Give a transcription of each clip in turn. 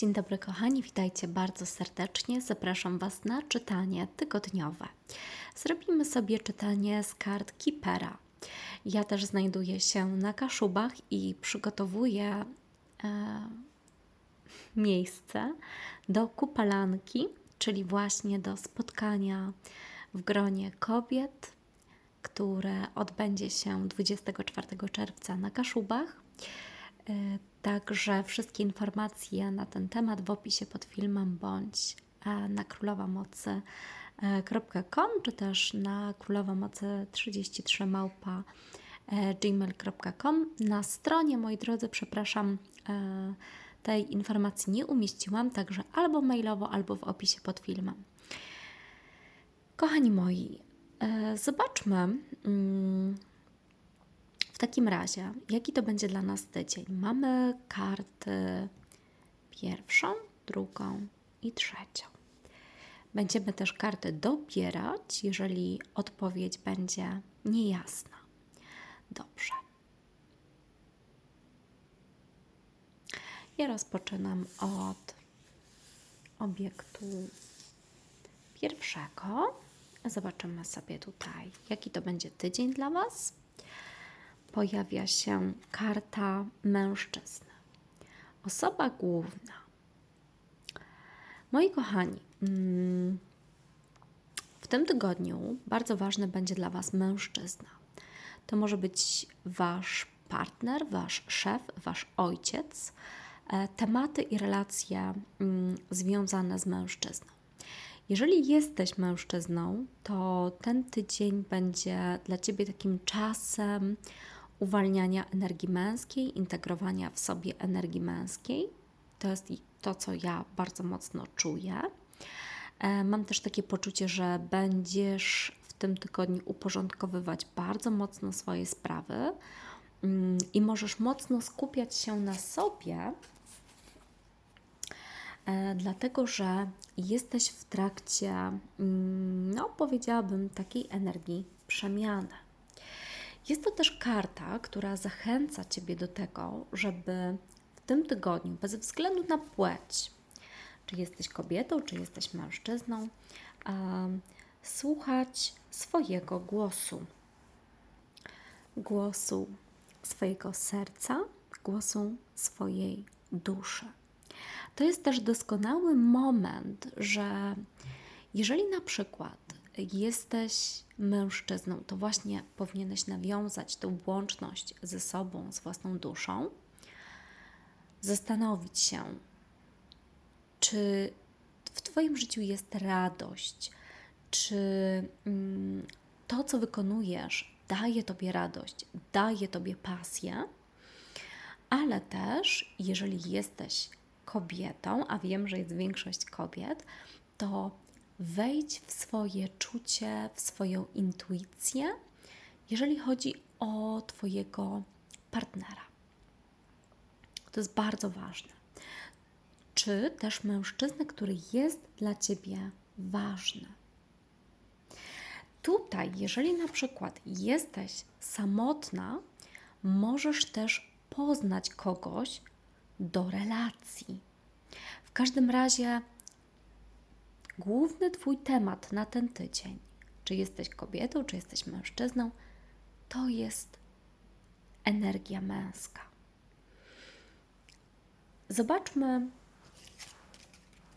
Dzień dobry, kochani, witajcie bardzo serdecznie. Zapraszam Was na czytanie tygodniowe. Zrobimy sobie czytanie z kart Kipera. Ja też znajduję się na Kaszubach i przygotowuję e, miejsce do kupalanki, czyli właśnie do spotkania w gronie kobiet, które odbędzie się 24 czerwca na Kaszubach. E, Także wszystkie informacje na ten temat w opisie pod filmem bądź e, na królowamocy.com czy też na królowamocy 33 małpa e, gmail.com. Na stronie, moi drodzy, przepraszam, e, tej informacji nie umieściłam, także albo mailowo, albo w opisie pod filmem. Kochani moi, zobaczmy. Takim razie, jaki to będzie dla nas tydzień? Mamy karty pierwszą, drugą i trzecią. Będziemy też karty dobierać, jeżeli odpowiedź będzie niejasna. Dobrze. Ja rozpoczynam od obiektu pierwszego. Zobaczymy sobie tutaj, jaki to będzie tydzień dla Was pojawia się karta mężczyzny. Osoba główna. Moi kochani, mm, w tym tygodniu bardzo ważny będzie dla Was mężczyzna. To może być Wasz partner, Wasz szef, Wasz ojciec. E, tematy i relacje mm, związane z mężczyzną. Jeżeli jesteś mężczyzną, to ten tydzień będzie dla Ciebie takim czasem uwalniania energii męskiej, integrowania w sobie energii męskiej. To jest to, co ja bardzo mocno czuję. E, mam też takie poczucie, że będziesz w tym tygodniu uporządkowywać bardzo mocno swoje sprawy mm, i możesz mocno skupiać się na sobie, e, dlatego że jesteś w trakcie, mm, no powiedziałabym, takiej energii przemiany. Jest to też karta, która zachęca Ciebie do tego, żeby w tym tygodniu, bez względu na płeć, czy jesteś kobietą, czy jesteś mężczyzną, słuchać swojego głosu. Głosu swojego serca, głosu swojej duszy. To jest też doskonały moment, że jeżeli na przykład jesteś mężczyzną, to właśnie powinieneś nawiązać tą łączność ze sobą, z własną duszą, zastanowić się, czy w Twoim życiu jest radość, czy mm, to, co wykonujesz, daje Tobie radość, daje Tobie pasję, ale też, jeżeli jesteś kobietą, a wiem, że jest większość kobiet, to wejdź w swoje czucie, w swoją intuicję, jeżeli chodzi o Twojego partnera. To jest bardzo ważne. Czy też mężczyznę, który jest dla Ciebie ważny. Tutaj, jeżeli na przykład jesteś samotna, możesz też poznać kogoś do relacji. W każdym razie główny Twój temat na ten tydzień, czy jesteś kobietą, czy jesteś mężczyzną, to jest energia męska. Zobaczmy,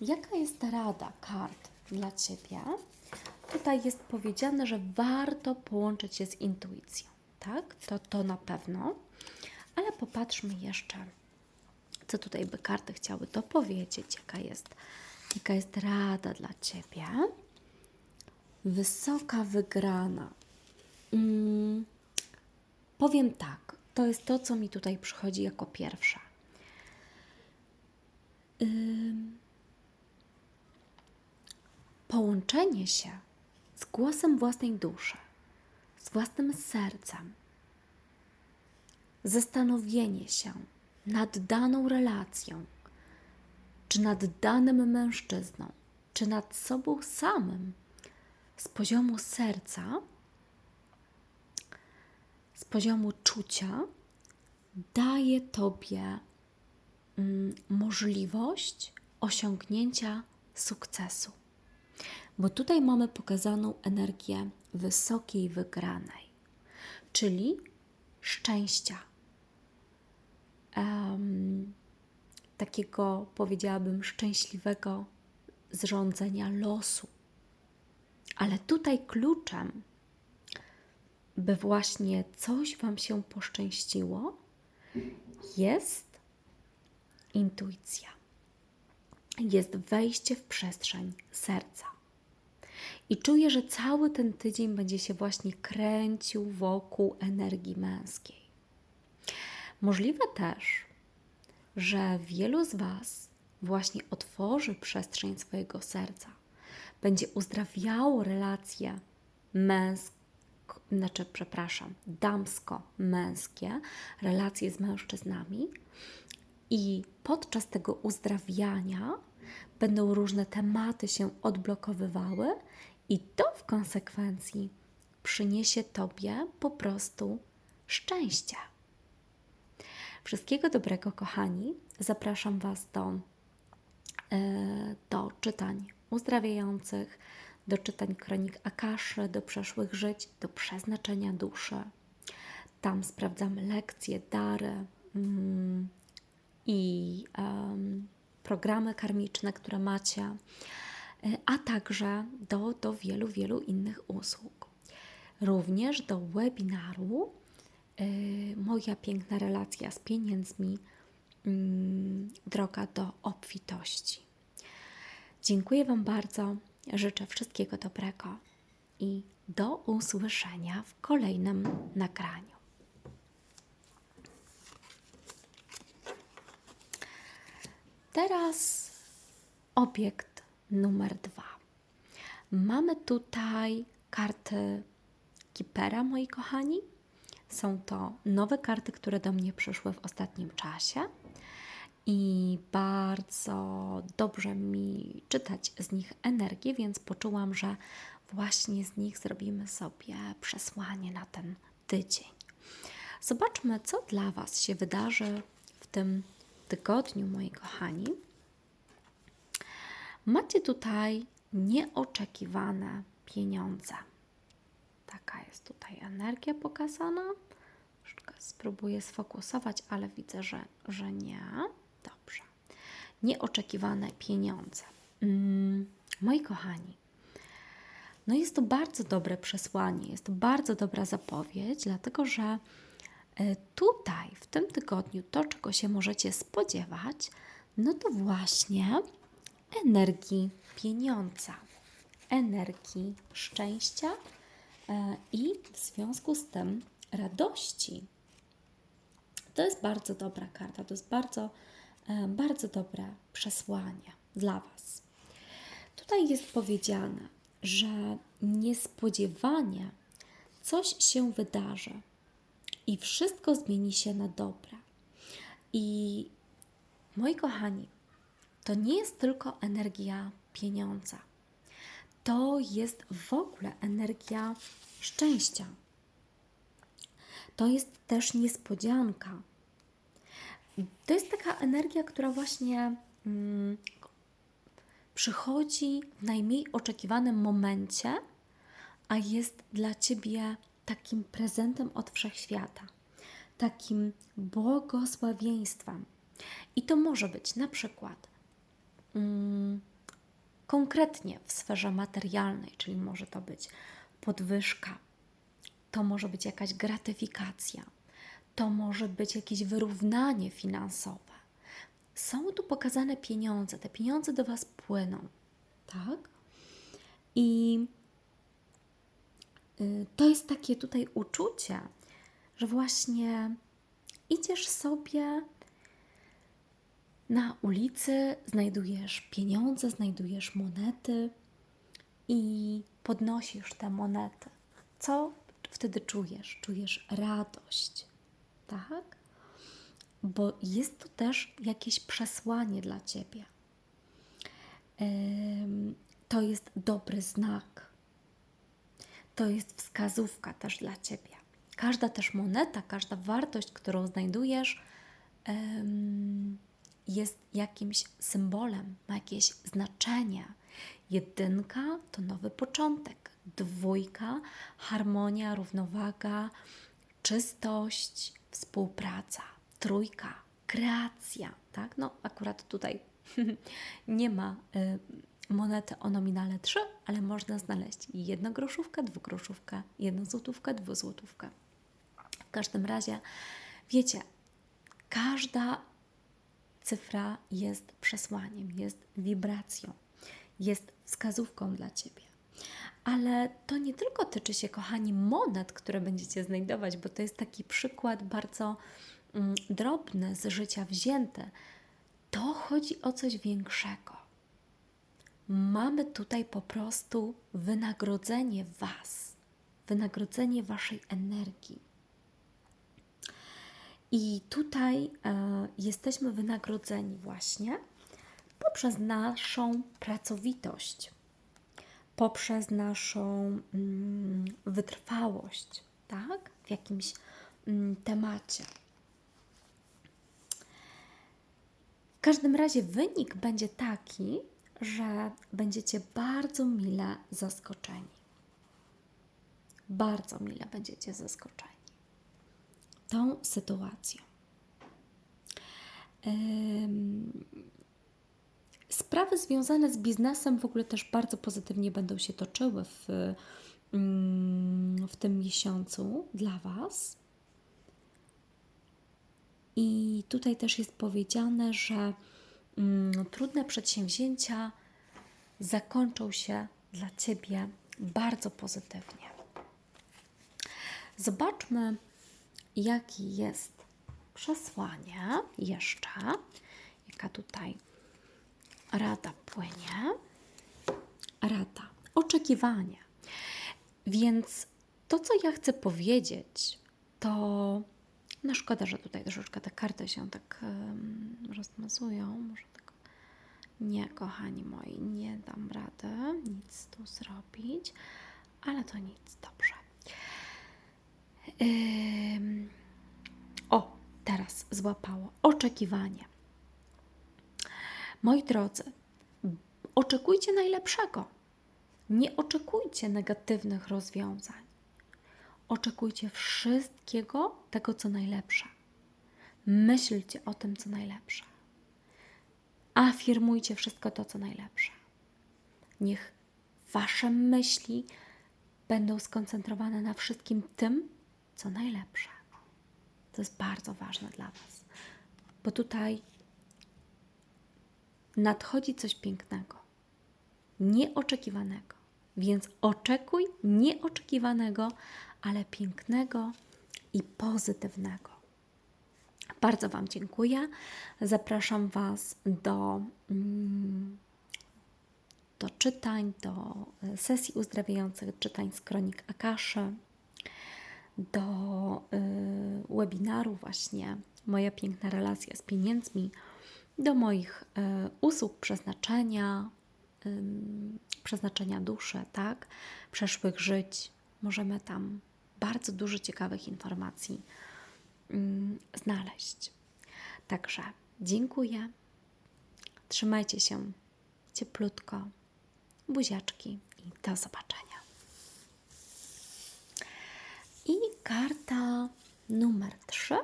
jaka jest rada kart dla Ciebie. Tutaj jest powiedziane, że warto połączyć się z intuicją, tak? To, to na pewno. Ale popatrzmy jeszcze, co tutaj by karty chciały dopowiedzieć, jaka jest Jaka jest rada dla Ciebie? Wysoka wygrana. Hmm, powiem tak, to jest to, co mi tutaj przychodzi jako pierwsze. połączenie się z głosem własnej duszy, z własnym sercem, zastanowienie się nad daną relacją czy nad danym mężczyzną, czy nad sobą samym, z poziomu serca, z poziomu czucia, daje Tobie mm, możliwość osiągnięcia sukcesu. Bo tutaj mamy pokazaną energię wysokiej wygranej, czyli szczęścia. Em, takiego, powiedziałabym, szczęśliwego zrządzenia losu. Ale tutaj kluczem, by właśnie coś Wam się poszczęściło, jest intuicja. Jest wejście w przestrzeń serca. I czuję, że cały ten tydzień będzie się właśnie kręcił wokół energii męskiej. Możliwe też, że wielu z Was właśnie otworzy przestrzeń swojego serca, będzie uzdrawiało relacje męskie, znaczy, przepraszam, damsko-męskie, relacje z mężczyznami, i podczas tego uzdrawiania będą różne tematy się odblokowywały, i to w konsekwencji przyniesie Tobie po prostu szczęście. Wszystkiego dobrego, kochani. Zapraszam Was do, e, do czytań uzdrawiających, do czytań kronik Akaszy, do przeszłych żyć, do przeznaczenia duszy. Tam sprawdzamy lekcje, dary mm, i programy karmiczne, które macie, a także do, do wielu, wielu innych usług. Również do webinaru Moja piękna relacja z pieniędzmi, y, droga do obfitości. Dziękuję Wam bardzo, życzę wszystkiego dobrego i do usłyszenia w kolejnym nagraniu. Teraz obiekt numer dwa. Mamy tutaj karty Kipera, moi kochani. Są to nowe karty, które do mnie przyszły w ostatnim czasie i bardzo dobrze mi czytać z nich energię, więc poczułam, że właśnie z nich zrobimy sobie przesłanie na ten tydzień. Zobaczmy, co dla Was się wydarzy w tym tygodniu, moi kochani. Macie tutaj nieoczekiwane pieniądze. Taka jest tutaj energia pokazana. Spróbuję sfokusować, ale widzę, że, że nie. Dobrze. Nieoczekiwane pieniądze. Mm, moi kochani, no jest to bardzo dobre przesłanie, jest to bardzo dobra zapowiedź, dlatego że e, tutaj w tym tygodniu to, czego się możecie spodziewać, no to właśnie energii pieniądza, energii szczęścia i w związku z tym radości. To jest bardzo dobra karta, to jest bardzo, e, bardzo dobre przesłanie dla Was. Tutaj jest powiedziane, że niespodziewanie coś się wydarzy i wszystko zmieni się na dobre. I moi kochani, to nie jest tylko energia pieniądza. To jest w ogóle energia szczęścia. To jest też niespodzianka. To jest taka energia, która właśnie mm, przychodzi w najmniej oczekiwanym momencie, a jest dla ciebie takim prezentem od wszechświata, takim błogosławieństwem. I to może być na przykład mm, konkretnie w sferze materialnej, czyli może to być podwyżka, to może być jakaś gratyfikacja, to może być jakieś wyrównanie finansowe. Są tu pokazane pieniądze, te pieniądze do Was płyną, tak? I y, to jest takie tutaj uczucie, że właśnie idziesz sobie na ulicy, znajdujesz pieniądze, znajdujesz monety i podnosisz te monety. Co wtedy czujesz? Czujesz radość, tak? Bo jest to też jakieś przesłanie dla ciebie. To jest dobry znak. To jest wskazówka też dla ciebie. Każda też moneta, każda wartość, którą znajdujesz, jest jakimś symbolem, ma jakieś znaczenie. Jedynka to nowy początek, dwójka harmonia, równowaga, czystość, współpraca, trójka kreacja, tak? No akurat tutaj nie ma y, monety o nominale 3, ale można znaleźć jednogroszówkę, dwugroszówkę, jednozłotówkę, dwuzłotówkę. W każdym razie, wiecie, każda cyfra jest przesłaniem, jest wibracją, jest wskazówką dla Ciebie. Ale to nie tylko tyczy się, kochani, monet, które będziecie znajdować, bo to jest taki przykład bardzo mm, drobny z życia wzięty. To chodzi o coś większego. Mamy tutaj po prostu wynagrodzenie Was, wynagrodzenie Waszej energii. I tutaj e, jesteśmy wynagrodzeni właśnie poprzez naszą pracowitość, poprzez naszą mm, wytrwałość, tak? W jakimś mm, temacie. W każdym razie wynik będzie taki, że będziecie bardzo mile zaskoczeni. Bardzo mile będziecie zaskoczeni tą sytuacją. Ym, Sprawy związane z biznesem w ogóle też bardzo pozytywnie będą się toczyły w, ym, w tym miesiącu dla Was. I tutaj też jest powiedziane, że ym, trudne przedsięwzięcia zakończą się dla Ciebie bardzo pozytywnie. Zobaczmy, jaki jest przesłanie jeszcze, jaka tutaj rada płynie. Rada, oczekiwanie. Więc to, co ja chcę powiedzieć, to no szkoda, że tutaj troszeczkę te karty się tak um, rozmazują. Może tak. Nie, kochani moi, nie dam rady nic tu zrobić, ale to nic, dobrze. O, teraz złapało. Oczekiwanie. Moi drodzy, oczekujcie najlepszego. Nie oczekujcie negatywnych rozwiązań. Oczekujcie wszystkiego tego, co najlepsze. Myślcie o tym, co najlepsze. Afirmujcie wszystko to, co najlepsze. Niech Wasze myśli będą skoncentrowane na wszystkim tym, co najlepsze. To jest bardzo ważne dla Was, bo tutaj nadchodzi coś pięknego, nieoczekiwanego. Więc oczekuj nieoczekiwanego, ale pięknego i pozytywnego. Bardzo Wam dziękuję. Zapraszam Was do, mm, do czytań, do sesji uzdrawiających czytań z kronik Akaszy do y, webinaru właśnie Moja piękna relacja z pieniędzmi, do moich y, usług przeznaczenia, przeznaczenia duszy, tak, przeszłych żyć. Możemy tam bardzo dużo ciekawych informacji znaleźć. Także dziękuję. Trzymajcie się cieplutko, buziaczki i do zobaczenia. I karta numer 3.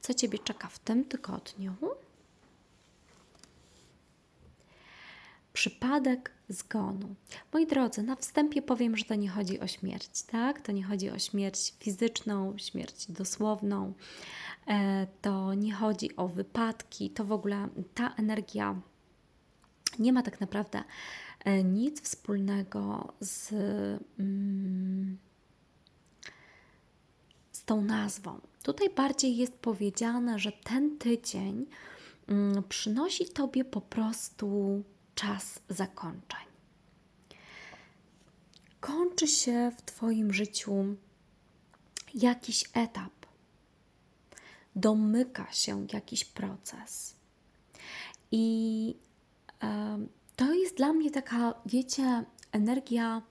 Co Ciebie czeka w tym tygodniu? Przypadek zgonu. Moi drodzy, na wstępie powiem, że to nie chodzi o śmierć, tak? To nie chodzi o śmierć fizyczną, śmierć dosłowną. E, to nie chodzi o wypadki. To w ogóle ta energia nie ma tak naprawdę e, nic wspólnego z. Mm, z tą nazwą. Tutaj bardziej jest powiedziane, że ten tydzień mm, przynosi Tobie po prostu czas zakończeń. Kończy się w Twoim życiu jakiś etap, domyka się jakiś proces. I to jest dla mnie taka, wiecie, energia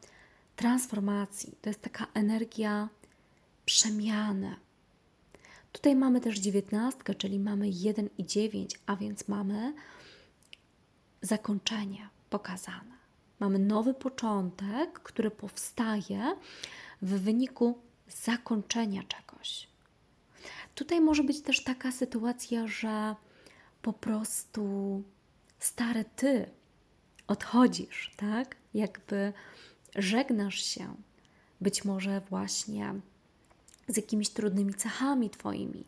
transformacji. To jest taka energia przemiany. Tutaj mamy też dziewiętnastkę, czyli mamy 1 i 9, a więc mamy zakończenie pokazane. Mamy nowy początek, który powstaje w wyniku zakończenia czegoś. Tutaj może być też taka sytuacja, że po prostu stare ty odchodzisz, tak? Jakby żegnasz się być może właśnie z jakimiś trudnymi cechami Twoimi,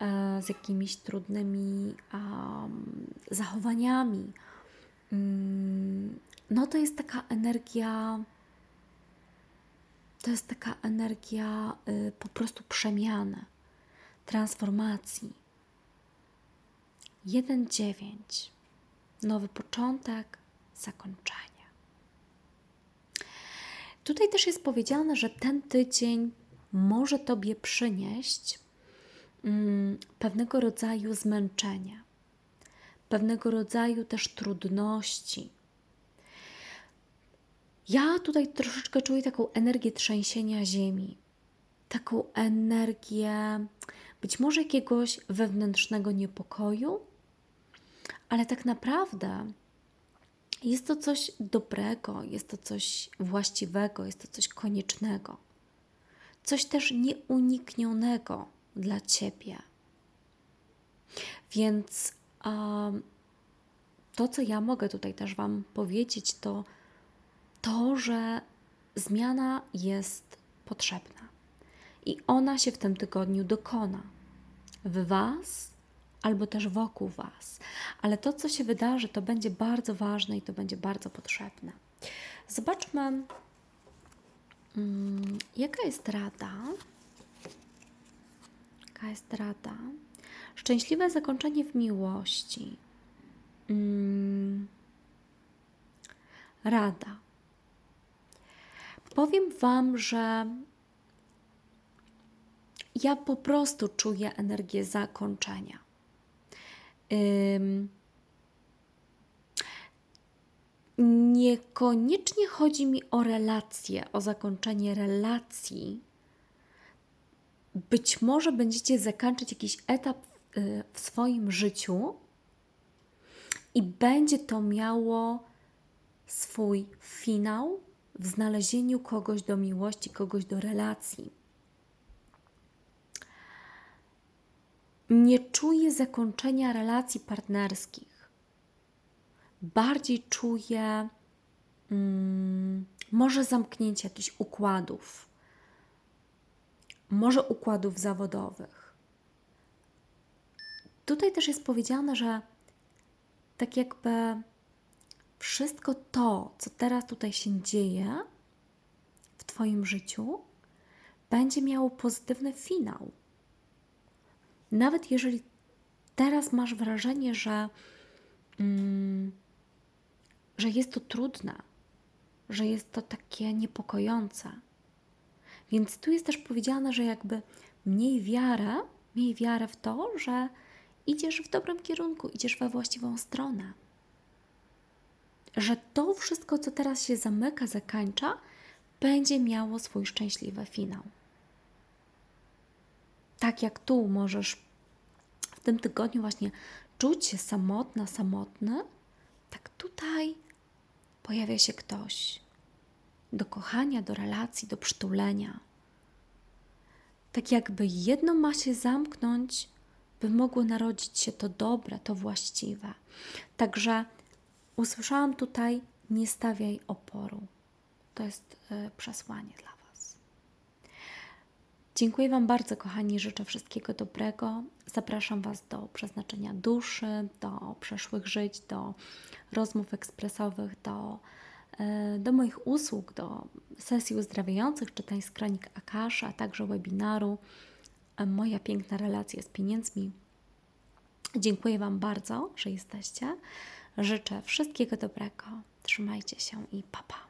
e, z jakimiś trudnymi um, zachowaniami. Mm, no to jest taka energia, to jest taka energia y, po prostu przemiany, transformacji. 1-9. Nowy początek, zakończenie. Tutaj też jest powiedziane, że ten tydzień może Tobie przynieść mm, pewnego rodzaju zmęczenie, pewnego rodzaju też trudności. Ja tutaj troszeczkę czuję taką energię trzęsienia ziemi, taką energię być może jakiegoś wewnętrznego niepokoju, ale tak naprawdę jest to coś dobrego, jest to coś właściwego, jest to coś koniecznego, coś też nieuniknionego dla Ciebie. Więc to, co ja mogę tutaj też Wam powiedzieć, to to, że zmiana jest potrzebna i ona się w tym tygodniu dokona w Was albo też wokół Was. Ale to, co się wydarzy, to będzie bardzo ważne i to będzie bardzo potrzebne. Zobaczmy, jaka jest rada. Jaka jest rada? Szczęśliwe zakończenie w miłości. Hmm, rada. Powiem Wam, że ja po prostu czuję energię zakończenia. Ym, niekoniecznie chodzi mi o relacje, o zakończenie relacji. Być może będziecie zakończyć jakiś etap y, w swoim życiu i będzie to miało swój finał w znalezieniu kogoś do miłości, kogoś do relacji. nie czuję zakończenia relacji partnerskich. Bardziej czuję mm, może zamknięcie jakichś układów, może układów zawodowych. Tutaj też jest powiedziane, że tak jakby wszystko to, co teraz tutaj się dzieje w Twoim życiu, będzie miało pozytywny finał nawet jeżeli teraz masz wrażenie, że, mm, że jest to trudne, że jest to takie niepokojące. Więc tu jest też powiedziane, że jakby miej wiarę, miej wiarę w to, że idziesz w dobrym kierunku, idziesz we właściwą stronę. Że to wszystko, co teraz się zamyka, zakańcza, będzie miało swój szczęśliwy finał tak jak tu możesz w tym tygodniu właśnie czuć się samotna, samotny, tak tutaj pojawia się ktoś do kochania, do relacji, do przytulenia. Tak jakby jedno ma się zamknąć, by mogło narodzić się to dobre, to właściwe. Także usłyszałam tutaj: nie stawiaj oporu. To jest y, przesłanie dla Was. Dziękuję Wam bardzo, kochani. Życzę wszystkiego dobrego. Zapraszam Was do przeznaczenia duszy, do przeszłych żyć, do rozmów ekspresowych, do, e, do moich usług, do sesji uzdrawiających, czytań z kronik Akasza, a także webinaru e, Moja piękna relacja z pieniędzmi. Dziękuję Wam bardzo, że jesteście. Życzę wszystkiego dobrego. Trzymajcie się i papa. Pa.